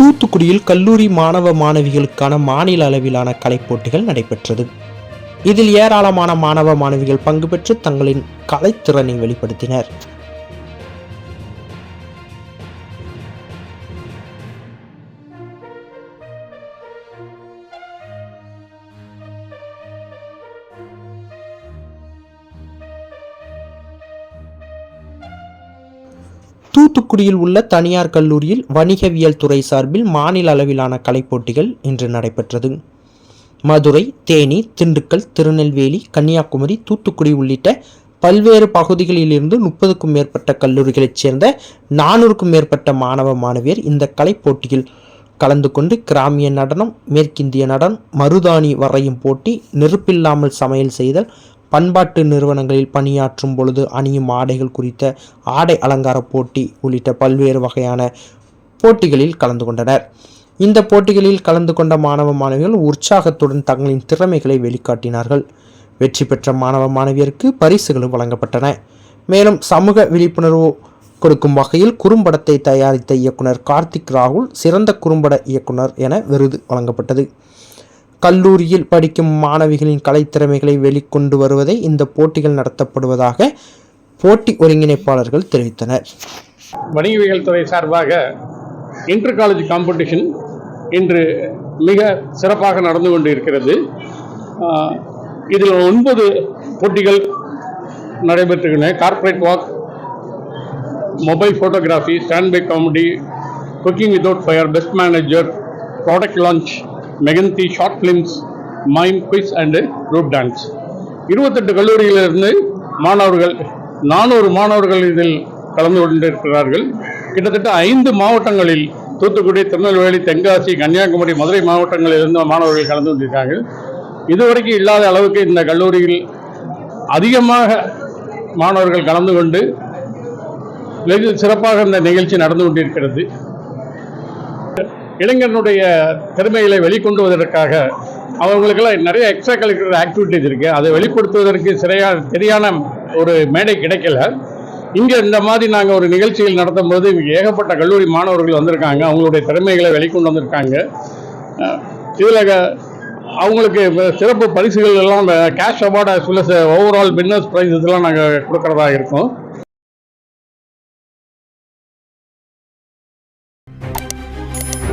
தூத்துக்குடியில் கல்லூரி மாணவ மாணவிகளுக்கான மாநில அளவிலான கலைப்போட்டிகள் நடைபெற்றது. இதில் ஏராளமான மாணவ மாணவிகள் பங்கு பெற்று தங்களின் கலைத்திறனை வெளிப்படுத்தினர். தூத்துக்குடியில் உள்ள தனியார் கல்லூரியில் வணிகவியல் துறை சார்பில் மாநில அளவிலான கலைப்போட்டிகள் இன்று நடைபெற்றது. மதுரை தேனி திண்டுக்கல் திருநெல்வேலி கன்னியாகுமரி தூத்துக்குடி உள்ளிட்ட பல்வேறு பகுதிகளிலிருந்து முப்பதுக்கும் மேற்பட்ட கல்லூரிகளைச் சேர்ந்த நானூறுக்கும் மேற்பட்ட மாணவ மாணவியர் இந்த கலைப்போட்டியில் கலந்து கொண்டு கிராமிய நடனம் மேற்கிந்திய நடனம் மருதாணி வரையும் போட்டி நெருப்பில்லாமல் சமையல் செய்தல் பண்பாட்டு நிறுவனங்களில் பணியாற்றும் பொழுது அணியும் ஆடைகள் குறித்த ஆடை அலங்கார போட்டி உள்ளிட்ட பல்வேறு வகையான போட்டிகளில் கலந்து கொண்டனர். இந்த போட்டிகளில் கலந்து கொண்ட மாணவ மாணவிகள் உற்சாகத்துடன் தங்களின் திறமைகளை வெளிக்காட்டினார்கள். வெற்றி பெற்ற மாணவ மாணவியருக்கு பரிசுகளும் வழங்கப்பட்டன. மேலும் சமூக விழிப்புணர்வு கொடுக்கும் வகையில் குறும்படத்தை தயாரித்த இயக்குனர் கார்த்திக் ராகுல் சிறந்த குறும்பட இயக்குனர் என விருது வழங்கப்பட்டது. கல்லூரியில் படிக்கும் மாணவிகளின் கலைத்திறமைகளை வெளிக்கொண்டு வருவதை இந்த போட்டிகள் நடத்தப்படுவதாக போட்டி ஒருங்கிணைப்பாளர்கள் தெரிவித்தனர். வணிகவியல் துறை சார்பாக இன்டர் காலேஜ் காம்படிஷன் இன்று மிக சிறப்பாக நடந்து கொண்டு இருக்கிறது இதில் ஒன்பது போட்டிகள் நடைபெற்றுள்ளன. Corporate walk mobile photography stand by comedy cooking without fire best manager product launch mehndi short films mime quiz and group dance இருபத்தெட்டு கல்லூரியிலிருந்து மாணவர்கள் நானூறு மாணவர்கள் இதில் கலந்து கொண்டிருக்கிறார்கள். கிட்டத்தட்ட ஐந்து மாவட்டங்களில் தூத்துக்குடி திருநெல்வேலி தென்காசி கன்னியாகுமரி மதுரை மாவட்டங்களில் இருந்து மாணவர்கள் கலந்து கொண்டிருக்கார்கள் இதுவரைக்கும் இல்லாத அளவுக்கு இந்த கல்லூரியில் அதிகமாக மாணவர்கள் கலந்து கொண்டு வெகு சிறப்பாக இந்த நிகழ்ச்சி நடந்து கொண்டிருக்கிறது. இளைஞனுடைய திறமைகளை வெளிக்கொண்டுவதற்காக அவங்களுக்கெல்லாம் நிறைய எக்ஸ்ட்ரா கரிக்குலர் ஆக்டிவிட்டிஸ் இருக்குது அதை வெளிப்படுத்துவதற்கு சரியா சரியான ஒரு மேடை கிடைக்கல. இங்கே இந்த மாதிரி நாங்கள் ஒரு நிகழ்ச்சிகள் நடத்தும் போது ஏகப்பட்ட கல்லூரி மாணவர்கள் வந்திருக்காங்க. அவங்களுடைய திறமைகளை வெளிக்கொண்டு வந்திருக்காங்க. இதில் அவங்களுக்கு சிறப்பு பரிசுகள் எல்லாம் cash award as overall winners prize இதெல்லாம் நாங்கள் கொடுக்கறதா இருக்கோம்.